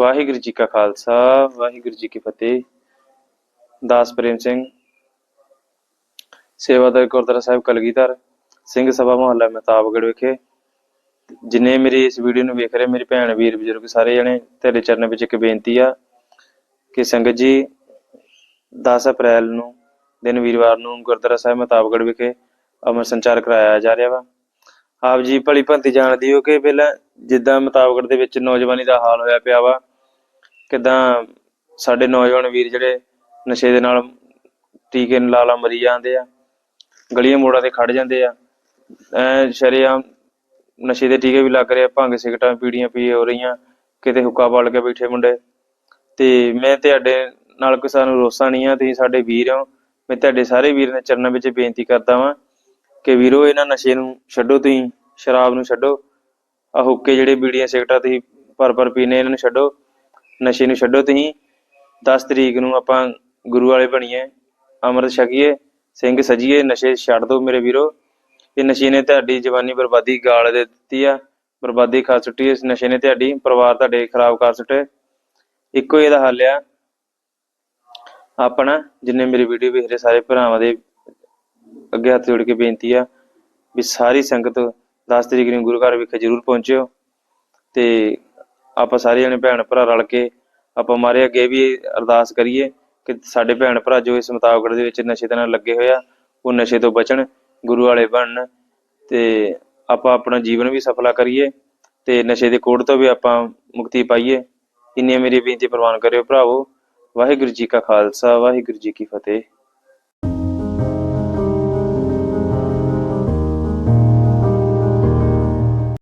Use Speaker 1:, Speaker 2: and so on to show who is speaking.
Speaker 1: ਵਾਹਿਗੁਰੂ ਜੀ ਕਾ ਖਾਲਸਾ, ਵਾਹਿਗੁਰੂ ਜੀ ਕੀ ਫਤਿਹ। ਦਾਸ ਪ੍ਰੇਮ ਸਿੰਘ, ਸੇਵਾਦਾਰ ਗੁਰਦੁਆਰਾ ਸਾਹਿਬ ਕਲਗੀਧਰ, ਸਿੰਘ ਸਭਾ ਮੁਹੱਲਾ ਮਹਿਤਾਬਗੜ੍ਹ ਵਿਖੇ। ਜਿਨੇ ਮੇਰੀ ਇਸ ਵੀਡੀਓ ਨੂੰ ਵੇਖ ਰਹੇ, ਮੇਰੇ ਭੈਣ ਵੀਰ ਬਜ਼ੁਰਗ ਸਾਰੇ ਜਣੇ ਤੇਰੇ ਚਰਨਾਂ ਵਿੱਚ ਇੱਕ ਬੇਨਤੀ ਆ ਕਿ ਸੰਗਤ ਜੀ 10 ਅਪ੍ਰੈਲ ਨੂੰ, ਦਿਨ ਵੀਰਵਾਰ ਨੂੰ ਗੁਰਦੁਆਰਾ ਸਾਹਿਬ ਮਹਿਤਾਬਗੜ੍ਹ ਵਿਖੇ ਅਮਰ ਸੰਚਾਰ ਕਰਾਇਆ ਜਾ ਰਿਹਾ ਵਾ। ਆਪ ਜੀ ਭਲੀ ਭੰਤੀ ਜਾਣਦੇ ਹੋ ਕਿ ਪਹਿਲਾਂ ਜਿੱਦਾਂ ਮਤਾਬਗੜ ਦੇ ਵਿੱਚ ਨੌਜਵਾਨੀ ਦਾ ਹਾਲ ਹੋਇਆ ਪਿਆ ਵਾ ਕਿਦਾਂ ਸਾਡੇ ਨੌਜਵਾਨ ਵੀਰ ਜਿਹੜੇ ਨਸ਼ੇ ਦੇ ਨਾਲ ਟੀਕੇ ਲਾ ਲਾ ਮਰੀ ਜਾਂਦੇ ਆ, ਗਲੀਆਂ ਮੋੜਾਂ ਤੇ ਖੜ ਜਾਂਦੇ ਆ, ਐ ਸ਼ਰੇਆਮ ਨਸ਼ੇ ਦੇ ਟੀਕੇ ਵੀ ਲੱਗ ਰਹੇ ਆ, ਭੰਗ ਸਿਗਟਾਂ ਪੀੜੀਆਂ ਪੀ ਹੋ ਰਹੀਆਂ, ਕਿਤੇ ਹੁੱਕਾ ਬਾਲ ਕੇ ਬੈਠੇ ਮੁੰਡੇ। ਤੇ ਮੈਂ ਤੁਹਾਡੇ ਨਾਲ ਕੋਈ ਸਾਨੂੰ ਰੋਸਾ ਨਹੀਂ ਆ, ਤੁਸੀਂ ਸਾਡੇ ਵੀਰ ਹੋ, ਮੈਂ ਤੁਹਾਡੇ ਸਾਰੇ ਵੀਰ ਨੇ ਚਰਨਾਂ ਵਿੱਚ ਬੇਨਤੀ ਕਰਦਾ ਵਾਂ ਕਿ ਵੀਰੋ, ਇਹਨਾਂ ਨਸ਼ੇ ਨੂੰ ਛੱਡੋ ਤੁਸੀਂ, ਸ਼ਰਾਬ ਨੂੰ ਛੱਡੋ ਆ ਹੁੱਕੇ ਜਿਹੜੇ ਬੀੜੀਆਂ ਸਿਗਟਾਂ ਤੁਸੀਂ ਭਰ ਭਰ ਪੀਨੇ ਇਹਨਾਂ ਨੂੰ ਛੱਡੋ। ਨਸ਼ੇ ਨੂੰ ਛੱਡੋ ਤੁਸੀਂ। 10 ਤਰੀਕ ਨੂੰ ਆਪਾਂ ਗੁਰੂ ਵਾਲੇ ਬਣੀਏ, ਅੰਮ੍ਰਿਤ ਛਕੀਏ, ਸਿੰਘ ਸਜੀਏ, ਨਸ਼ੇ ਛੱਡ ਦਿਓ ਮੇਰੇ ਵੀਰੋ। ਇਹ ਨਸ਼ੇ ਨੇ ਤੁਹਾਡੀ ਜਵਾਨੀ ਬਰਬਾਦੀ ਗਾਲ ਦੇ ਦਿੱਤੀ ਆ, ਬਰਬਾਦੀ ਖਾ ਸੁੱਟੀ ਇਸ ਨਸ਼ੇ ਨੇ ਤੁਹਾਡੀ ਪਰਿਵਾਰ ਤੁਹਾਡੇ ਖਰਾਬ ਕਰ ਸੁੱਟੇ। ਇੱਕੋ ਇਹਦਾ ਹੱਲ ਆ। ਆਪਣਾ ਜਿੰਨੇ ਮੇਰੀ ਵੀਡੀਓ ਵੇਖ ਰਹੇ ਸਾਰੇ ਭਰਾਵਾਂ ਦੇ ਅੱਗੇ ਹੱਥ ਜੋੜ ਕੇ ਬੇਨਤੀ ਆ ਵੀ ਸਾਰੀ ਸੰਗਤ 10 ਤਰੀਕ ਨੂੰ ਗੁਰੂ ਘਰ ਵਿਖੇ ਜ਼ਰੂਰ ਪਹੁੰਚਿਓ। ਤੇ ਆਪਾਂ ਸਾਰੇ ਜਣੇ ਭੈਣ ਭਰਾ ਰਲ ਕੇ ਆਪਾਂ ਮਾਰੇ ਅੱਗੇ ਵੀ ਅਰਦਾਸ ਕਰੀਏ ਕਿ ਸਾਡੇ ਭੈਣ ਭਰਾ ਜੋ ਇਸ ਮੁਤਾਬਕ ਦੇ ਵਿੱਚ ਨਸ਼ੇ ਦੇ ਨਾਲ ਲੱਗੇ ਹੋਏ ਆ, ਉਹ ਨਸ਼ੇ ਤੋਂ ਬਚਣ, ਗੁਰੂ ਵਾਲੇ ਬਣਨ ਤੇ ਆਪਾਂ ਆਪਣਾ ਜੀਵਨ ਵੀ ਸਫਲਾ ਕਰੀਏ ਤੇ ਨਸ਼ੇ ਦੇ ਕੋੜ ਤੋਂ ਵੀ ਆਪਾਂ ਮੁਕਤੀ ਪਾਈਏ। ਇੰਨੀਆਂ ਮੇਰੀ ਬੇਨਤੀ ਪ੍ਰਵਾਨ ਕਰਿਓ ਭਰਾਵੋ। ਵਾਹਿਗੁਰੂ ਜੀ ਕਾ ਖਾਲਸਾ, ਵਾਹਿਗੁਰੂ ਜੀ ਕੀ ਫਤਿਹ।